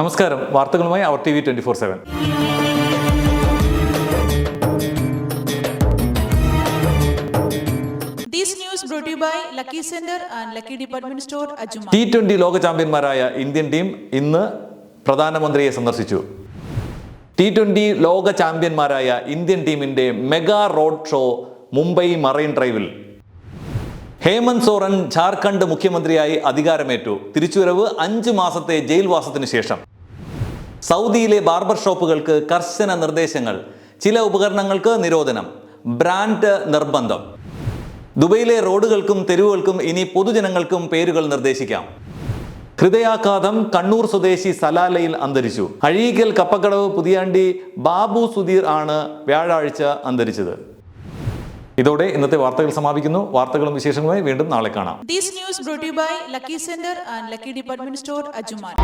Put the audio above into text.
നമസ്കാരം. വാർത്തകളുമായി അവർ T V twenty four seven. T twenty ലോക ചാമ്പ്യന്മാരായ ഇന്ത്യൻ ടീം ഇന്ന് പ്രധാനമന്ത്രിയെ സന്ദർശിച്ചു. ടി ട്വന്റി ലോക ചാമ്പ്യന്മാരായ ഇന്ത്യൻ ടീമിന്റെ mega road show Mumbai marine ഡ്രൈവിൽ. ഹേമന്ത് സോറൻ ജാർഖണ്ഡ് മുഖ്യമന്ത്രിയായി അധികാരമേറ്റു. തിരിച്ചുവരവ് അഞ്ച് മാസത്തെ ജയിൽവാസത്തിന് ശേഷം. സൗദിയിലെ ബാർബർ ഷോപ്പുകൾക്ക് കർശന നിർദ്ദേശങ്ങൾ ചില ഉപകരണങ്ങൾക്ക് നിരോധനം ബ്രാൻഡ് നിർബന്ധം. ദുബൈയിലെ റോഡുകൾക്കും തെരുവുകൾക്കും ഇനി പൊതുജനങ്ങൾക്കും പേരുകൾ നിർദ്ദേശിക്കാം. ഹൃദയാഘാതം കണ്ണൂർ സ്വദേശി സലാലയിൽ അന്തരിച്ചു. അഴീക്കൽ കപ്പക്കടവ് പുതിയാണ്ടി ബാബു സുധീർ ആണ് വ്യാഴാഴ്ച അന്തരിച്ചത്. ഇതോടെ ഇന്നത്തെ വാർത്തകൾ സമാപിക്കുന്നു. വാർത്തകളും വിശേഷങ്ങളുമായി വീണ്ടും നാളെ കാണാം. These news by lucky lucky by and department store Ajman.